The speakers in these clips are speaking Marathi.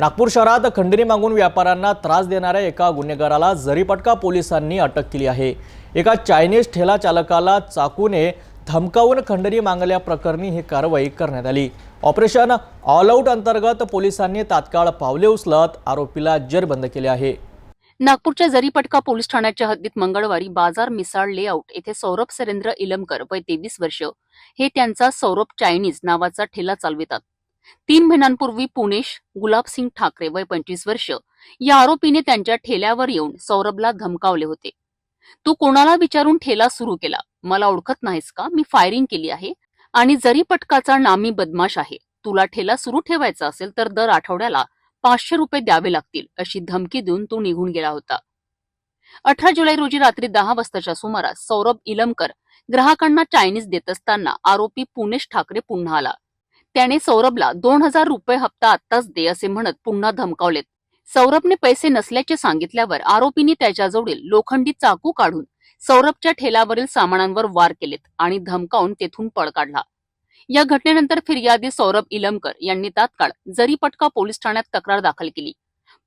नागपूर शहरात खंडणी मागून व्यापाऱ्यांना त्रास देणाऱ्या एका गुन्हेगाराला जरीपटका पोलिसांनी अटक केली आहे. एका चायनीज ठेला चालकाला चाकूने धमकावून खंडणी मागल्याप्रकरणी ही कारवाई करण्यात आली. ऑपरेशन ऑल आउट अंतर्गत पोलिसांनी तात्काळ पावले उचलत आरोपीला जेरबंद केले आहे. नागपूरच्या जरीपटका पोलीस ठाण्याच्या हद्दीत मंगळवारी बाजार मिसाळ लेआउट येथे सौरभ सरेंद्र इलमकर वय तेवीस वर्ष हे त्यांचा सौरभ चायनीज नावाचा ठेला चालवितात. तीन महिन्यांपूर्वी पुणेश गुलाबसिंग ठाकरे वय पंचवीस वर्ष या आरोपीने त्यांच्या ठेल्यावर येऊन सौरभला धमकावले होते. तू कोणाला विचारून ठेला सुरू केला? मला ओळखत नाहीस का? मी फायरिंग केली आहे आणि जरी पटकाचा नामी बदमाश आहे तुला ठेला सुरू ठेवायचा असेल तर दर आठवड्याला पाचशे रुपये द्यावे लागतील अशी धमकी देऊन तो निघून गेला होता. अठरा जुलै रोजी रात्री दहा वाजताच्या सुमारास सौरभ इलमकर ग्राहकांना चायनीज देत असताना आरोपी पुणेश ठाकरे पुन्हा आला. त्याने सौरभला दोन हजार रुपये हप्ता आत्ताच दे असे म्हणत पुन्हा धमकावलेत. सौरभने पैसे नसल्याचे सांगितल्यावर आरोपींनी त्याच्याजवळील लोखंडी चाकू काढून सौरभच्या ठेलावरील सामानांवर वार केलेत आणि धमकावून तेथून पळ काढला. या घटनेनंतर फिर्यादी सौरभ इलमकर यांनी तात्काळ जरीपटका पोलीस ठाण्यात तक्रार दाखल केली.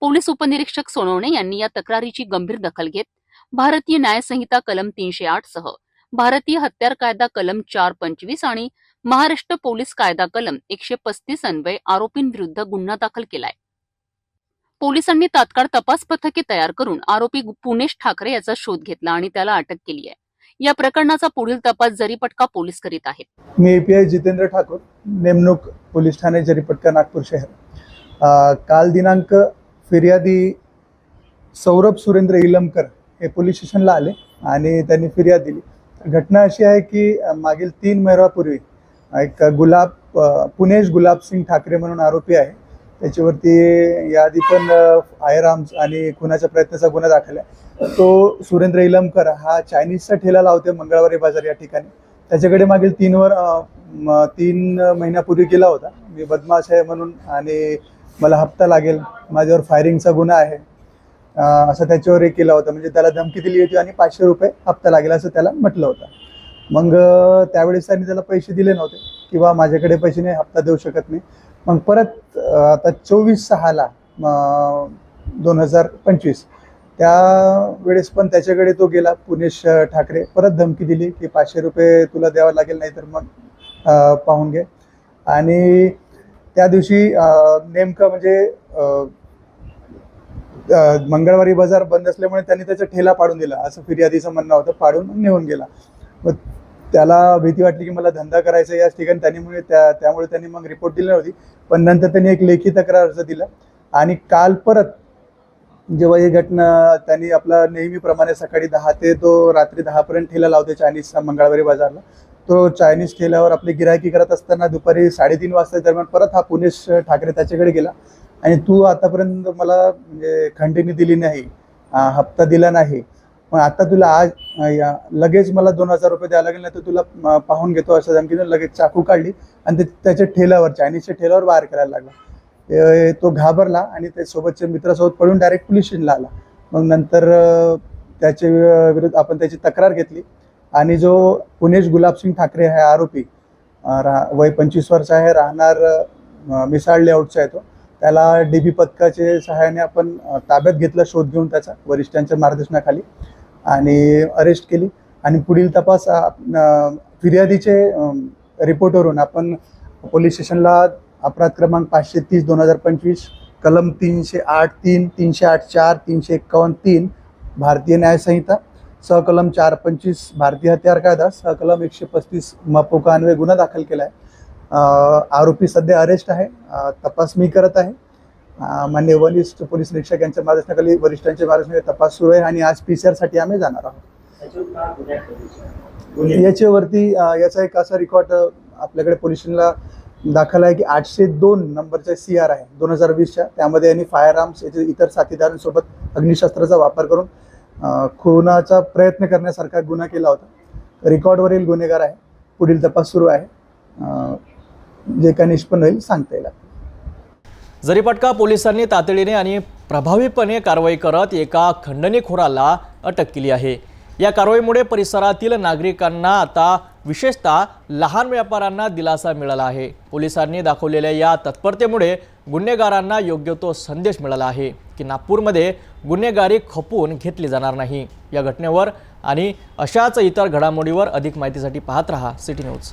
पोलीस उपनिरीक्षक सोनवणे यांनी या तक्रारीची गंभीर दखल घेत भारतीय न्यायसंहिता कलम तीनशे आठ सह भारतीय हत्यार कायदा कलम चार पंचवीस आणि महाराष्ट्र पोलीस कायदा कलम एकशे पस्तीस अन्वये आरोपींविरुद्ध गुन्हा दाखल केलाय. पोलिसांनी तात्काळ तपास पथके तयार करून आरोपी पुणेश ठाकरे याचा शोध घेतला आणि त्याला अटक केली आहे. या प्रकरणाचा पुढील तपास जरीपटका पोलीस करीत आहेत. मी A P I Jitendra Thakur नेमणूक पोलीस ठाणे जरीपटका नागपूर शहर. काल दिनांक फिर्यादी सौरभ सुरेंद्र इलमकर हे पोलीस स्टेशनला आले आणि त्यांनी फिर्याद दिली. घटना अशी आहे की मागील तीन महिन्यापूर्वी एक गुलाब पुनेश पुणेश गुलाबसिंग ठाकरे म्हणून आरोपी आहे. त्याच्यावरती याआधी पण फायर आर्म्स आणि खुनाच्या प्रयत्नाचा गुन्हा दाखल आहे. तो सुरेंद्र इलमकर हा चायनीजचा ठेला लावते मंगळवारी बाजार या ठिकाणी. त्याच्याकडे मागील तीन वर म- तीन महिन्यापूर्वी केला होता. मी बदमाश आहे म्हणून आणि मला हप्ता लागेल. माझ्यावर फायरिंगचा गुन्हा आहे. असं त्याच्यावर हे केला होता. म्हणजे त्याला धमकी दिली होती आणि पाचशे रुपये हप्ता लागेल असं त्याला म्हटलं होतं. मग त्यावेळेस त्यांनी त्याला पैसे दिले नव्हते. किंवा माझ्याकडे पैसे नाही हप्ता देऊ शकत नाही. मग परत आता चोवीस सहाला दोन हजार पंचवीस त्या वेळेस पण त्याच्याकडे तो गेला पुणेश ठाकरे. परत धमकी दिली की पाचशे रुपये तुला द्यावं लागेल नाही तर मग पाहून घे. आणि त्या दिवशी नेमकं म्हणजे मंगळवारी बाजार बंद असल्यामुळे त्यांनी त्याचा ठेला पाडून दिला. असं फिर्यादीचं म्हणणं होतं पाडून नेऊन गेला. मग त्याला भीती वाटली की मला धंदा करायचा याच ठिकाणी. त्यांनीमुळे त्या त्यामुळे त्यांनी मग रिपोर्ट दिली नव्हती. पण नंतर त्यांनी एक लेखी तक्रार अर्ज दिला. आणि काल परत जेव्हा ही घटना त्यांनी आपला नेहमीप्रमाणे सकाळी दहा ते तो रात्री दहापर्यंत ठेला लावते चायनीजचा मंगळवारी बाजारला. तो चायनीज ठेल्यावर आपली गिरायकी करत असताना दुपारी साडेतीन वाजता दरम्यान परत हा पुणेश ठाकरे त्याच्याकडे गेला. आणि तू आतापर्यंत मला म्हणजे खंडणी दिली नाही हप्ता दिला नाही. पण आता तुला आज या- लगेच मला दोन हजार रुपये द्यावं लागेल नाही तर तुला पाहून घेतो असं धमकीनं लगेच चाकू काढली आणि ते त्याच्या ठेल्यावर चायनीजच्या ठेल्यावर वार करायला लागला. तो घाबरला आणि त्या सोबतच्या मित्रासोबत पळून डायरेक्ट पोलीस स्टेशनला आला. मग नंतर त्याचे विरुद्ध आपण त्याची तक्रार घेतली आणि जो पुणेश गुलाबसिंग ठाकरे आहे आरोपी रा वय पंचवीस वर्ष आहे राहणार मिसाळ लेआउटचा आहे तो. त्याला डी बी पथकाचे सहाय्याने आपण ताब्यात घेतला शोध घेऊन त्याचा वरिष्ठांच्या मार्गदर्शनाखाली. आणि अरेस्ट केली. आणि पुढील तपास फिर्यादीचे रिपोर्टवरून आपण पोलीस स्टेशनला अपराध क्रमांक पाचशे तीस दोन हजार पंचवीस कलम तीनशे आठ तीन तीनशे आठ चार तीनशे एक्कावन्न तीन भारतीय न्यायसंहिता सहकलम चार पंचवीस भारतीय हत्यार कायदा सहकलम एकशे पस्तीस मपोका गुन्हा दाखल केला आहे आरोपी सध्या अरेस्ट आहे. तपास मी करत आहे. मान्य वरिष्ठ पोलीस निरीक्षक यांच्या मार्गदर्शनाखाली वरिष्ठांच्या मार्गदर्शनाखाली तपास सुरू आहे आणि आज पी सी आरसाठी आम्ही जाणार आहोत. याच्यावरती याचा एक असा रेकॉर्ड आपल्याकडे पोलीस स्टेशनला दाखल आहे की आठशे दोन नंबरचा सी आर आहे दोन हजार वीसच्या. त्यामध्ये यांनी फायर आर्म्स याचे इतर साथीदारांसोबत अग्निशस्त्राचा वापर करून खुनाचा प्रयत्न करण्यासारखा गुन्हा केला होता. रेकॉर्डवरील गुन्हेगार आहे. पुढील तपास सुरू आहे. जे काही निष्पन्न होईल सांगता येईल जरीपटका पोलिसांनी तातडीने आणि प्रभावीपणे कारवाई करत एका खंडणीखोराला अटक केली आहे. या कारवाईमुळे परिसरातील नागरिकांना आता विशेषतः लहान व्यापाऱ्यांना दिलासा मिळाला आहे. पोलिसांनी दाखवलेल्या या तत्परतेमुळे गुन्हेगारांना योग्य तो संदेश मिळाला आहे की नागपूरमध्ये गुन्हेगारी खपवून घेतली जाणार नाही. या घटनेवर आणि अशाच इतर घडामोडीवर अधिक माहितीसाठी पाहत रहा सिटी न्यूज.